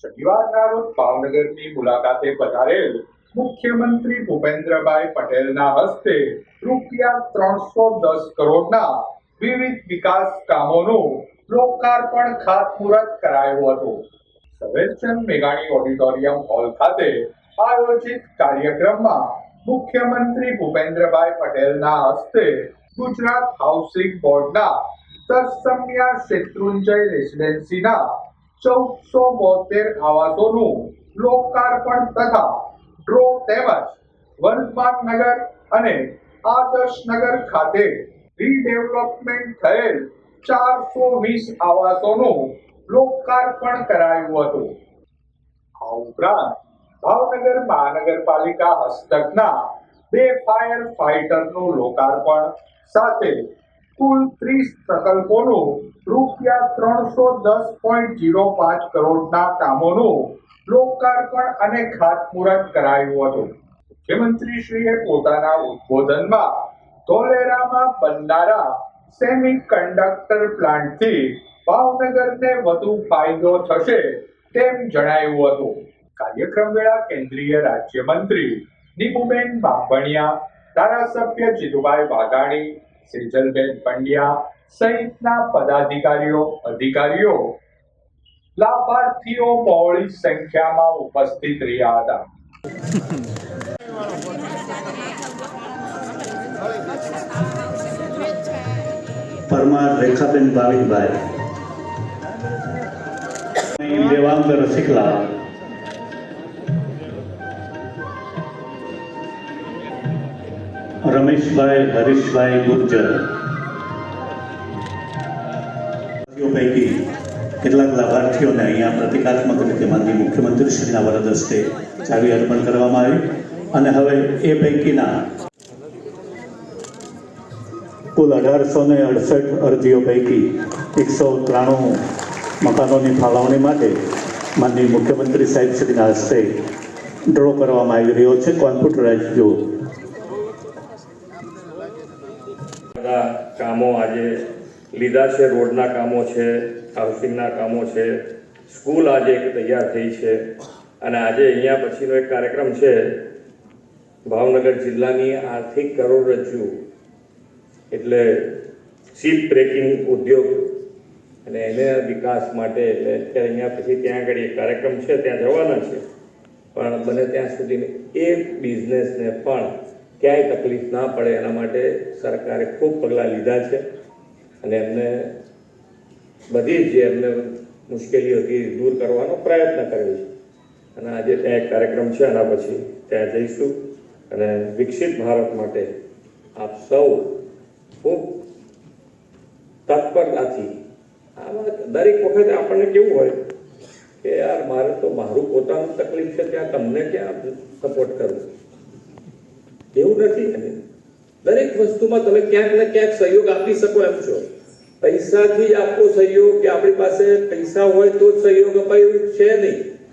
શનિવારના રોજ ભાવનગરની મુલાકાતે પધારેલ મુખ્યમંત્રી ભૂપેન્દ્રભાઈ પટેલના હસ્તે રૂપિયા ત્રણસો દસ કરોડના વિવિધ વિકાસ કામોનું લોકાર્પણ ખાતમુહૂર્ત કરાયું હતું. ઝવેરચંદ મેઘાણી ઓડિટોરિયમ હોલ ખાતે આયોજિત કાર્યક્રમમાં મુખ્યમંત્રી ભૂપેન્દ્રભાઈ પટેલના હસ્તે ગુજરાત હાઉસિંગ બોર્ડના તત્સમ્યા શેત્રુંજય રેસિડેન્સીના ચૌદસો બોતેર આવાસોનું લોકાર્પણ તથા ડ્રો તેમજ વર્ધમાન નગર અને આદર્શ નગર ખાતે રીડેવલપમેન્ટ થયેલ ચારસો વીસ આવાસોનું લોકાર્પણ કરાયું હતું. આ ઉપરાંત ભાવનગર મહાનગરપાલિકા હસ્તકના બે ફાયર ફાઇટરનું લોકાર્પણ સાથે કુલ ત્રીસ પ્રકલ્પોનું રૂપિયા ત્રણસો દસ પોઈન્ટ જીરો પાંચ કરોડના કામોનું લોકાર્પણ અને ખાતમુહૂર્ત કરાયું હતું. મુખ્યમંત્રીશ્રીએ પોતાના ઉદ્બોધનમાં ધોલેરામાં બનનારા સેમી કન્ડક્ટર પ્લાન્ટથી ભાવનગરને વધુ ફાયદો થશે તેમ જણાવ્યું હતું. કાર્યક્રમ વેળા કેન્દ્રીય રાજ્યમંત્રી નીમુબેન બાંભણિયા ધારાસભ્ય જીતુભાઈ વાઘાણી સેજલબેન પંડ્યા સહિતના પદાધિકારીઓ અધિકારીઓ લાભાર્થીઓ બહોળી સંખ્યામાં ઉપસ્થિત રહ્યા હતા. પરમાર રેખાબેન ભાવિકભાઈ દેવાંગ રસિકલા રમેશભાઈ, હરીશભાઈ ગુર્જર. પૈકી કેટલાક લાભાર્થીઓને અહીંયા પ્રતિકાત્મક રીતે માનની મુખ્યમંત્રીશ્રીના વરદ હસ્તે ચાવી અર્પણ કરવામાં આવી. અને હવે એ પૈકીના કુલ અઢારસો ને અડસઠ અરજીઓ પૈકી એકસો ત્રાણું મકાનોની ફાળવણી માટે માનની મુખ્યમંત્રી સાહેબ શ્રીના હસ્તે ડ્રો કરવામાં આવી રહ્યો છે. કોમ્પ્યુટરાઇઝ જો બધા કામો આજે લીધા છે, રોડના કામો છે, હાઉસિંગના કામો છે, સ્કૂલ આજે એક તૈયાર થઈ છે. અને આજે અહીંયા પછીનો એક કાર્યક્રમ છે, ભાવનગર જિલ્લાની આર્થિક કરોડરજ્જુ. એટલે શીપ બ્રેકિંગ ઉદ્યોગ અને એને વિકાસ માટે એટલે અત્યારે અહીંયા પછી ત્યાં આગળ એક કાર્યક્રમ છે, ત્યાં જવાના છે. પણ બને ત્યાં સુધી એ બિઝનેસને પણ ક્યાંય તકલીફ ના પડે એના માટે સરકારે ખૂબ પગલાં લીધા છે. અને એમને બધી જ એમને મુશ્કેલીઓ હતી દૂર કરવાનો પ્રયત્ન કર્યો છે. અને આજે ત્યાં એક કાર્યક્રમ છે, એના પછી ત્યાં જઈશું. અને વિકસિત ભારત માટે આપ સૌ ખૂબ તત્પરતાથી આમાં દરેક વખતે આપણને કેવું હોય કે યાર, મારે તો મારું પોતાનું તકલીફ છે, ત્યાં તમને ક્યાં સપોર્ટ કરવું? એવું નથી. ને દરેક વસ્તુમાં તમે ક્યાંક ને ક્યાંક સહયોગ આપી શકો એમ છો. પૈસાથી આપવો સહયોગ કે આપણી પાસે પૈસા હોય તો જ સહયોગ અપાય એવું છે નહીં.